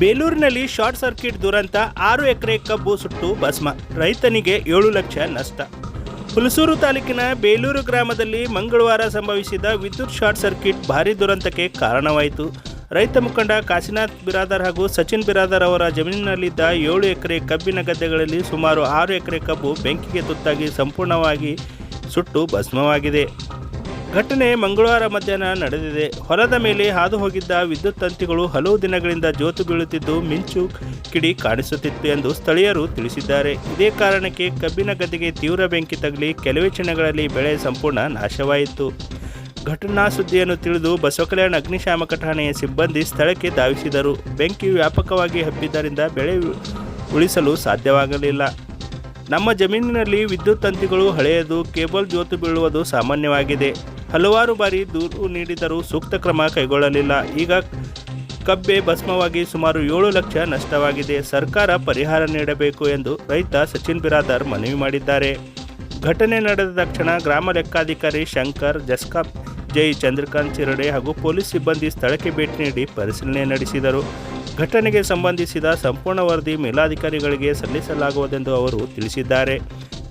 ಬೇಲೂರಿನಲ್ಲಿ short circuit ದುರಂತ ಆರು ಎಕರೆ ಕಬ್ಬು ಸುಟ್ಟು ಭಸ್ಮ. ರೈತನಿಗೆ ಏಳು ಲಕ್ಷ ನಷ್ಟ. ಹುಲಸೂರು ತಾಲೂಕಿನ ಬೇಲೂರು ಗ್ರಾಮದಲ್ಲಿ ಮಂಗಳವಾರ ಸಂಭವಿಸಿದ ವಿದ್ಯುತ್ ಶಾರ್ಟ್ ಸರ್ಕ್ಯೂಟ್ ಭಾರಿ ದುರಂತಕ್ಕೆ ಕಾರಣವಾಯಿತು. ರೈತ ಮುಖಂಡ ಕಾಶಿನಾಥ್ ಬಿರಾದರ್ ಹಾಗೂ ಸಚಿನ್ ಬಿರಾದರ್ ಅವರ ಜಮೀನಿನಲ್ಲಿದ್ದ ಏಳು ಎಕರೆ ಕಬ್ಬಿನ ಗದ್ದೆಗಳಲ್ಲಿ ಸುಮಾರು ಆರು ಎಕರೆ ಕಬ್ಬು ಬೆಂಕಿಗೆ ತುತ್ತಾಗಿ ಸಂಪೂರ್ಣವಾಗಿ ಸುಟ್ಟು ಭಸ್ಮವಾಗಿದೆ. ಘಟನೆ ಮಂಗಳವಾರ ಮಧ್ಯಾಹ್ನ ನಡೆದಿದೆ. ಹೊಲದ ಮೇಲೆ ಹಾದು ಹೋಗಿದ್ದ ವಿದ್ಯುತ್ ತಂತಿಗಳು ಹಲವು ದಿನಗಳಿಂದ ಜೋತು ಬೀಳುತ್ತಿದ್ದು ಮಿಂಚು ಕಿಡಿ ಕಾಣಿಸುತ್ತಿತ್ತು ಎಂದು ಸ್ಥಳೀಯರು ತಿಳಿಸಿದ್ದಾರೆ. ಇದೇ ಕಾರಣಕ್ಕೆ ಕಬ್ಬಿನ ಗದ್ದೆಗೆ ತೀವ್ರ ಬೆಂಕಿ ತಗಲಿ ಕೆಲವೇ ಕ್ಷಣಗಳಲ್ಲಿ ಬೆಳೆ ಸಂಪೂರ್ಣ ನಾಶವಾಯಿತು. ಘಟನಾ ಸುದ್ದಿಯನ್ನು ತಿಳಿದು ಬಸವಕಲ್ಯಾಣ ಅಗ್ನಿಶಾಮಕ ಠಾಣೆಯ ಸಿಬ್ಬಂದಿ ಸ್ಥಳಕ್ಕೆ ಧಾವಿಸಿದರು. ಬೆಂಕಿ ವ್ಯಾಪಕವಾಗಿ ಹಬ್ಬಿದ್ದರಿಂದ ಬೆಳೆ ಉಳಿಸಲು ಸಾಧ್ಯವಾಗಲಿಲ್ಲ. ನಮ್ಮ ಜಮೀನಿನಲ್ಲಿ ವಿದ್ಯುತ್ ತಂತಿಗಳು ಹಳೆಯದು, ಕೇಬಲ್ ಜೋತು ಬೀಳುವುದು ಸಾಮಾನ್ಯವಾಗಿದೆ. ಹಲವಾರು ಬಾರಿ ದೂರು ನೀಡಿದರೂ ಸೂಕ್ತ ಕ್ರಮ ಕೈಗೊಳ್ಳಲಿಲ್ಲ. ಈಗ ಕಬ್ಬೆ ಭಸ್ಮವಾಗಿ ಸುಮಾರು ಏಳು ಲಕ್ಷ ನಷ್ಟವಾಗಿದೆ. ಸರ್ಕಾರ ಪರಿಹಾರ ನೀಡಬೇಕು ಎಂದು ರೈತ ಸಚಿನ್ ಬಿರಾದರ್ ಮನವಿ ಮಾಡಿದ್ದಾರೆ. ಘಟನೆ ನಡೆದ ತಕ್ಷಣ ಗ್ರಾಮ ಲೆಕ್ಕಾಧಿಕಾರಿ ಶಂಕರ್ ಜಸ್ಕಪ್ ಜೈ, ಚಂದ್ರಕಾಂತ್ ಚಿರಡೆ ಹಾಗೂ ಪೊಲೀಸ್ ಸಿಬ್ಬಂದಿ ಸ್ಥಳಕ್ಕೆ ಭೇಟಿ ನೀಡಿ ಪರಿಶೀಲನೆ ನಡೆಸಿದರು. ಘಟನೆಗೆ ಸಂಬಂಧಿಸಿದ ಸಂಪೂರ್ಣ ವರದಿ ಮೇಲಾಧಿಕಾರಿಗಳಿಗೆ ಸಲ್ಲಿಸಲಾಗುವುದೆಂದು ಅವರು ತಿಳಿಸಿದ್ದಾರೆ.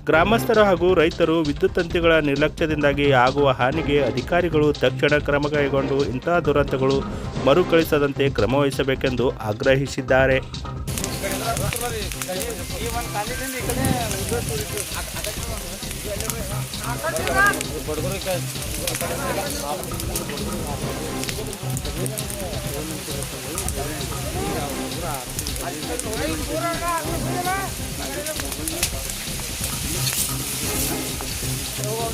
ಗ್ರಾಮಸ್ಥರು ಹಾಗೂ ರೈತರು ವಿದ್ಯುತ್ ತಂತಿಗಳ ನಿರ್ಲಕ್ಷ್ಯದಿಂದಾಗಿ ಆಗುವ ಹಾನಿಗೆ ಅಧಿಕಾರಿಗಳು ತಕ್ಷಣ ಕ್ರಮ ಕೈಗೊಂಡು ಇಂತಹ ದುರಂತಗಳು ಮರುಕಳಿಸದಂತೆ ಕ್ರಮವಹಿಸಬೇಕೆಂದು ಕ್ರಮ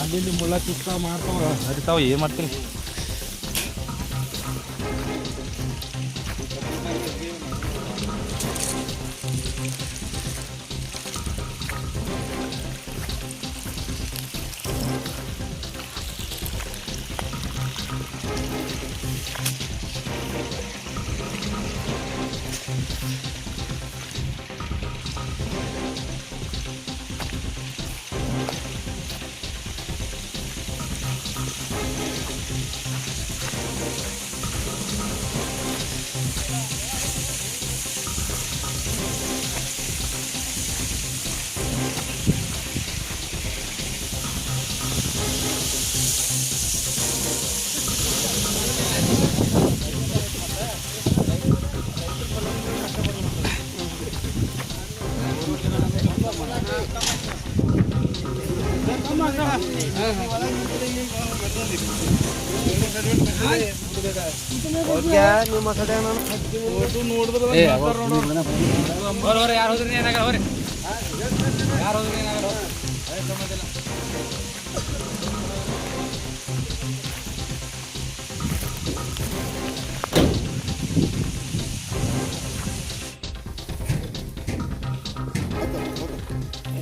ಅಲ್ಲಿ ಇಲ್ಲಿ ಮುಳ್ಳ ಚುಕ್ಕ ಮಾಡ್ತಾವ ಹರಿತಾವ ಏನು ಮಾಡ್ತೀನಿ और क्या न्यू मसाले का नाम वो तो नोट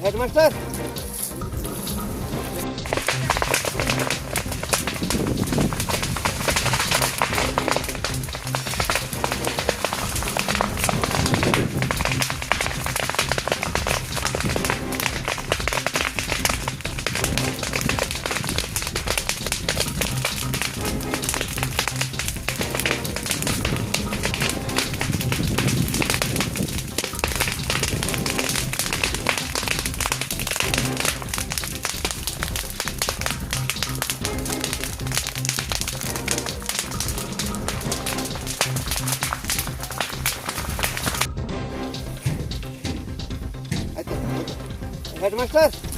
হেডমাস্টার Arkadaşlar